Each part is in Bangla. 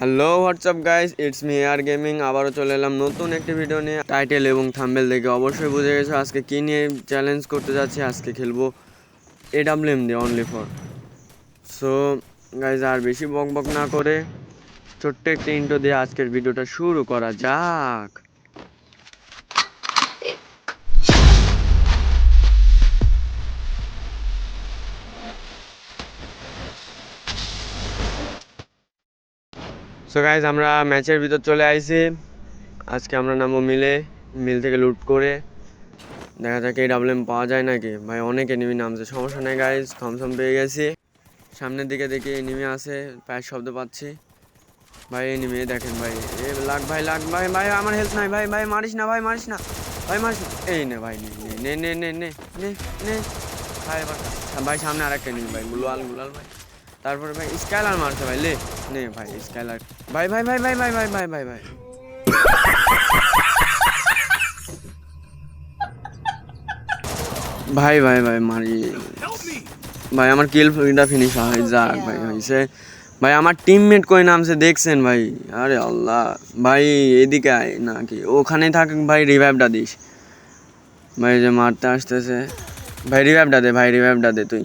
Hello WhatsApp guys it's me R gaming আবারও চলে এলাম নতুন একটি ভিডিও নিয়ে। টাইটেল এবং থাম্বেল দেখে অবশ্যই বুঝে গেছো আজকে কী নিয়ে চ্যালেঞ্জ করতে যাচ্ছি। আজকে খেলব এ এডাব্লিউএম দিয়ে অনলি ফর সো গাইজ আর বেশি বক বক না করে ছোট্ট একটি ইন্টো দিয়ে আজকের ভিডিওটা শুরু করা যাক। সো গাইজ আমরা ম্যাচের ভিতর চলে আইছি। আজকে আমরা নামবো মিলে, মিল থেকে লুট করে। দেখা যাক এই ডাবলেম পাওয়া যায় নাকি। ভাই, অনেক এনিমি নামছে, সমস্যা নেই গাইজ থমসম পেয়ে গেছি। সামনের দিকে দেখি এনিমি আছে, পায়ের শব্দ পাচ্ছি। ভাই এনিমি দেখেন ভাই। এ, লাগ ভাই লাগ ভাই ভাই, আমার হেল্প নাই, ভাই ভাই, মারিস না, ভাই, মারিস না, ভাই, মারিস না। এই নে ভাই, নে নে নে নে নে নে নে। ভাই ভাই সামনে আরেকটা এনিমি ভাই গুলাল গুলাল ভাই। তারপরে ভাই স্কাইলার মারছে ভাই, লে। নে ভাই, স্কাইলার। ভাই ভাই ভাই ভাই ভাই ভাই ভাই ভাই। ভাই ভাই ভাই ভাই মারি। ভাই, আমার কিল ফিল্ডটা ফিনিশ হয় যাক, ভাই হয়েছে ভাই, আমার টিমমেট কই নামছে, দেখছেন ভাই? আরে আল্লাহ। ভাই, এদিকে আয় নাকি। ওখানে থাক ভাই রিভাইভটা দিস। ভাই, যে মারতে আসতেছে। ভাই রিভাইভটা দে, ভাই রিভাইভটা দে তুই।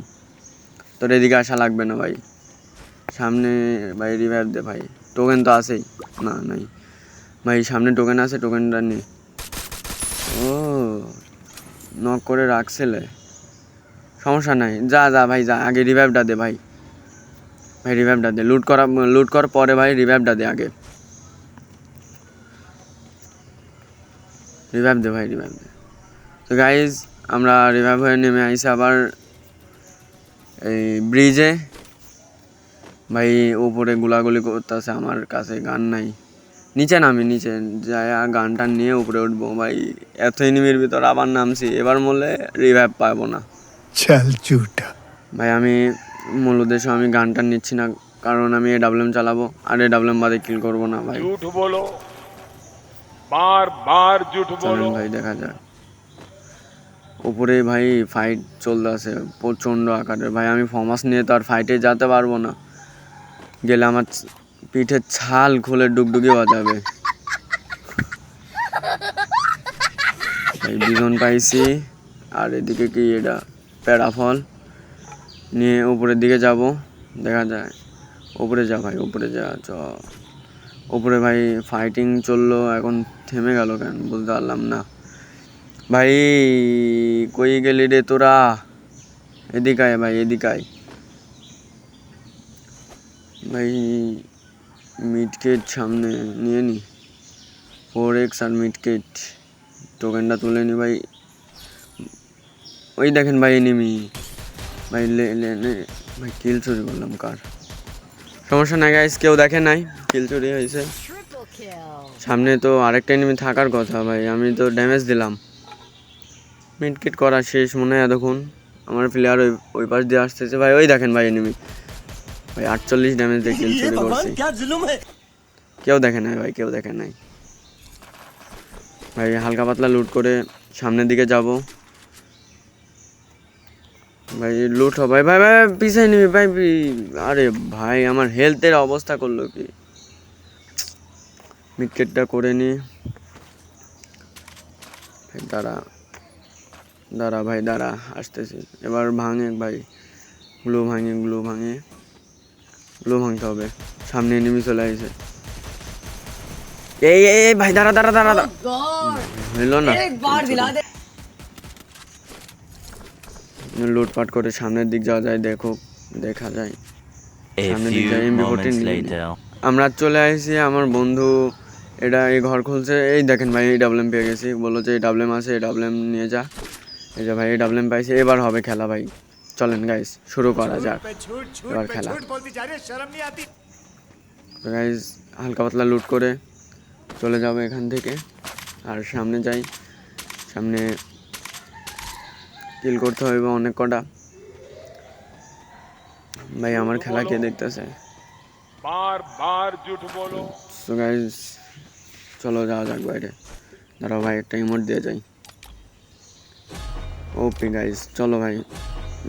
তোর এদিকে আসা লাগবে না ভাই। সামনে ভাই রিভাইভ দে ভাই। টোকেন তো আছেই। না, নাই। ভাই, সামনে টোকেন আছে টোকেনটা নে। ও নক করে রাখছিলে সমস্যা নাই। যা যা, ভাই, যা। আগে রিভাইভটা দে ভাই। ভাই রিভাইভটা দে। লুট করা লুট করার পরে ভাই রিভাইভটা দে আগে। রিভাইভ দে ভাই রিভাইভ দে। তো গাইজ আমরা রিভাইভ হয়ে নেমে আইসি আবার এই ব্রিজে ভাই ওপরে গোলাগুলি করতেছে আমার কাছে গান নাই। নিচে নামি নিচে যায় গান টান নিয়ে উপরে উঠবো। ভাই এত এনিমির ভিতর আবার নামছি এবার মলে রিভাইভ পাবো না। চাল চুটা। ভাই আমি মূল উদ্দেশ্য আমি গান টান নিচ্ছি না কারণ আমি এ ডাবলম চালাবো আর এ ডাবলম বাদে কিল করব না ভাই। ঝুট বলো। বার বার বলো। ভাই দেখা যায় উপরে ভাই ফাইট চলতেছে, প্রচণ্ড আকারে। ভাই, আমি ফমাস নিয়ে তো আর ফাইটে যেতে পারব না। গেলে আমার পিঠের ছাল খুলে ডুগডুগি বাজাবে। বিজন পাইছি, আর এদিকে কি এটা প্যারাফল নিয়ে উপরের দিকে যাব, দেখা যায়। উপরে যা ভাই, উপরে যা, চ। উপরে ভাই ফাইটিং চলল, এখন থেমে গেল কেন? বুঝতে পারলাম না। ভাই কই গেলি রে তোরা? এদিকায় ভাই এদিকায়। ভাই মিডকেট সামনে নিয়ে নি। ফোর এক্স আর মিডকেট টোকেনটা তুলে নি ভাই। ওই দেখেন ভাই এনিমি ভাই লে ভাই কিল চুরি করলাম কার? সমস্যা নাই গাইস কেউ দেখে নাই কিল চুরি হয়েছে। সামনে তো আরেকটা এনিমি থাকার কথা ভাই আমি তো ড্যামেজ দিলাম। মিডকিট করা শেষ মনে হয় এতক্ষণ আমার প্লেয়ার ওই ওই পাশ দিয়ে আসতেছে। ভাই ওই দেখেন ভাই এনিমি ভাই আটচল্লিশ ড্যামেজ দিয়ে কিল চুরি করছি। কেউ দেখে নাই ভাই কেউ দেখে নাই। ভাই হালকা পাতলা লুট করে সামনের দিকে যাব। ভাই লুট হবে। ভাই ভাই ভাই পিছাই নিবি ভাই আরে ভাই আমার হেলথের অবস্থা করল কি? মিটকেটটা করে নি। দাঁড়া। দাঁড়া ভাই দাঁড়া আসতেছি। এবার ভাঙে ভাই। গ্লো ভাঙে গ্লো ভাঙে। গ্লো ভাঙতে হবে। সামনে নেমে চলে আসে এই এই ভাই দাঁড়া দাঁড়া দাঁড়া দাঁড়া। হইল না। লুটপাট করে সামনের দিক যাওয়া যায় দেখো দেখা যায়। সামনের দিক এমবি আমরা চলে আসি আমার বন্ধু এটা এই ঘর খুলছে। এই দেখেন ভাই এই ডাবলেম পেয়ে গেছি। বলল যে এই ডাবলেম আছে এই ডাবলেম নিয়ে যা। এই যে ভাই ডাবলেন পাইছে। এবার হবে খেলা ভাই। চলেন গাইস শুরু করা যাক। এবার খেলা। গাইস হালকা পাতলা লুট করে চলে যাব এখান থেকে। আর সামনে যাই। সামনে কিল করতে হবে অনেক কটা। ভাই আমার খেলা কে দেখতেছে? সো গাইস চলো যাওয়া যাক বাইরে। দাঁড়াও ভাই একটা ইমোট দিয়ে যাই। ওপি গাইজ চলো ভাই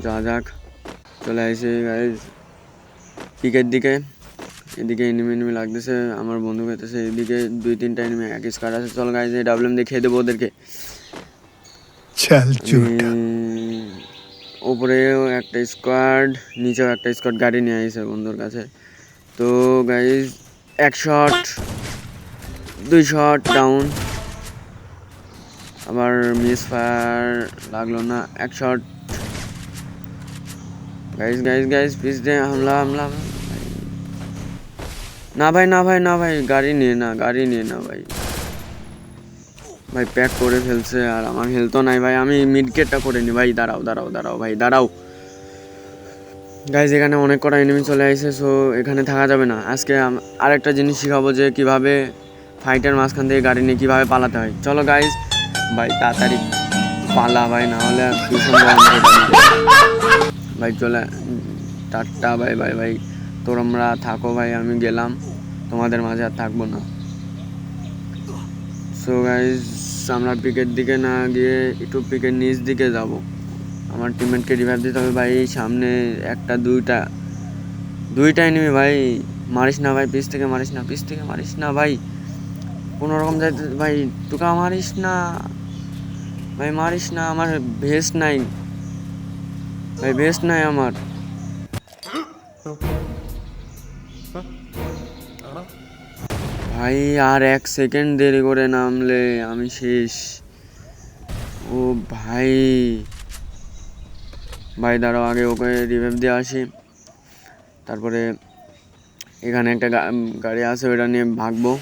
যা যাক চলে আসি গাইজ পিকের দিকে এদিকে এনিমি এনিমি লাগতেছে আমার বন্ধু খেতেছে এদিকে দুই তিনটা এনিমি এক স্কার আছে চলো গাইজ এই ডাবলেম দিয়ে খেয়ে দেবো ওদেরকে ওপরেও একটা স্কোয়াড নিচেও একটা স্কোয়াড গাড়ি নিয়ে আসে বন্ধুর কাছে তো গাইজ এক শট দুই শট ডাউন আবার মিস ফায়ার লাগল না, এক শট গাইজ গাইজ গাইজ পিস দে হামলা হামলা না ভাই না ভাই না ভাই, গাড়ি নিয়ে না, গাড়ি নিয়ে না ভাই। ভাই প্যাক করে ফেলছে আর আমার হেলথও নাই ভাই। আমি মিড গেটটা করে নি ভাই, দাঁড়াও দাঁড়াও দাঁড়াও, ভাই, দাঁড়াও। গাইজ এখানে অনেক কটা এনিমি চলে আসছে সো এখানে থাকা যাবে না। আজকে আরেকটা জিনিস শিখাবো যে কীভাবে ফাইটের মাঝখান থেকে গাড়ি নিয়ে কীভাবে পালাতে হয়। চলো গাইজ ভাই, তাড়াতাড়ি পালা ভাই না হলে ভাই, চলে। টাটা, ভাই ভাই ভাই। তোমরা থাকো ভাই, আমি গেলাম। তোমাদের মাঝে আর থাকব না। সো গাইজ আমরা পিকের দিকে না গিয়ে একটু পিকের নিচ দিকে যাব। আমার টিমমেটকে রিভাইভ দিতে হবে ভাই, সামনে একটা, দুইটা। দুইটাই এনিমি ভাই। মারিস না ভাই পিস থেকে মারিস না পিস থেকে মারিস না ভাই। কোনো রকম যাইতে ভাই, টুকা মারিস না। ভাই, মারিস না, আমার ভেস্ট নাই। ভাই ভেস্ট নাই আমার। ভাই, আর এক সেকেন্ড দেরি করে নামলে আমি শেষ। ও ভাই। ভাই, দাঁড়াও, আগে ওকে রিভাইভ দিয়ে আসি। তারপরে এখানে একটা গাড়ি আছে, ওটা নিয়ে ভাগবো।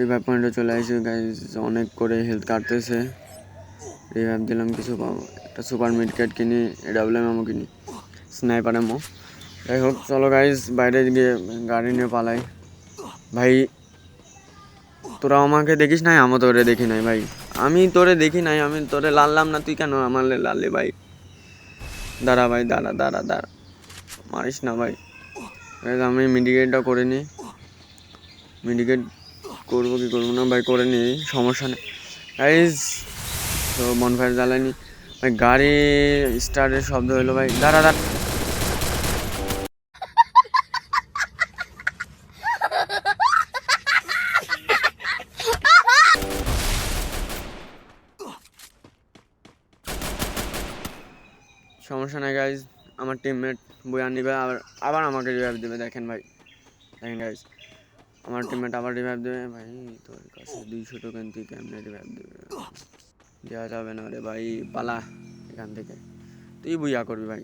রিভাইভ পয়েন্টে চলে আসি গাইজ অনেক করে হেলথ কাটতেছে। রিভাইভ দিলাম কিছু পাবো একটা সুপার মিড ক্যাট কিনি এডাব্লিউএম এমও কিনি স্নাইপার এমও যাই হোক, চলো গাইজ বাইরে গিয়ে গাড়ি নিয়ে পালাই। ভাই, তোরা আমাকে দেখিস নাই? আমি তোরে দেখি নাই ভাই। আমি তোরে দেখি নাই, আমি তোরে লাললাম না। তুই কেন আমার লাললে ভাই? দাঁড়া ভাই, দাঁড়া দাঁড়া দাঁড়া। মারিস না ভাই। আমি মিডিকেটটা করে নিই মিডিকেট করব কি করব না ভাই, করে নিই, সমস্যা নেই। গাইজ তো বনফায়ার জ্বালানি ভাই, গাড়ি স্টার্টের শব্দ হলো ভাই। দাঁড়া দাঁড়া। সমস্যা নাই গাইজ আমার টিমমেট বই নিবে আবার আবার আমাকে রিভাইভ দেবে, দেখেন ভাই। দেখেন গাইজ আমার টিমমেট আবার রিভাইভ দেবে। ভাই, তোর কাছে দুইশো টোকেন তুই কেমনে রিভাইভ দেবে? দেওয়া যাবে না রে ভাই, পালা এখান থেকে। তুই বুইয়া করবি ভাই।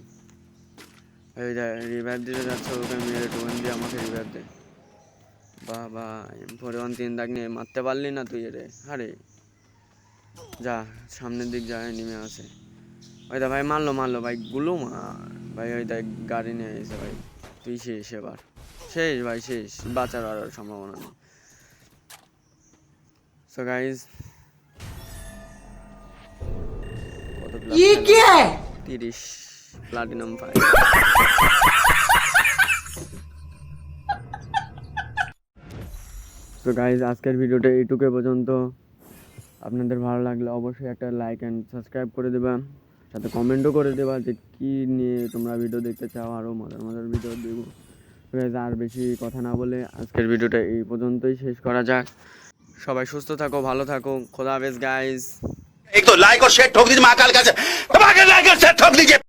এই রিভাইভ দিতে যাচ্ছে ওকে মেরে টোকেন দিয়ে আমাকে রিভাইভ দে। বাহ বাহ এম ফোর ওয়ান তিন দাগ নিয়ে মারতে পারলি না তুই রে আরে। যা, সামনের দিক যা নেমে আসে ওই দা ভাই, মারলো মারলো, ভাই, গুলো মার। ভাই, ওই দেখ, গাড়ি নিয়ে এসে ভাই, তুই শেষ এবার। শেষ ভাই শেষ। বাঁচার আর সম্ভাবনা নেই। সো গাইস ইয়ে তিরিশ প্লাটিনাম ফাইভ তো গাইজ আজকের ভিডিওটা এইটুকু পর্যন্ত। আপনাদের ভালো লাগলে অবশ্যই একটা লাইক অ্যান্ড সাবস্ক্রাইব করে দেবা। সাথে কমেন্টও করে দেবা যে কী নিয়ে তোমরা ভিডিও দেখতে চাও আরও মজার মজার ভিডিও দেবো। আর বেশি কথা না বলে আজকের ভিডিওটা এই পর্যন্তই শেষ করা যাক সবাই সুস্থ থাকো ভালো থাকো খোদা হাফেজ গাইজ एक तो लाइक और शेयर ठोक दीजिए महाकाल का से दबा के लाइक और शेयर ठोक दीजिए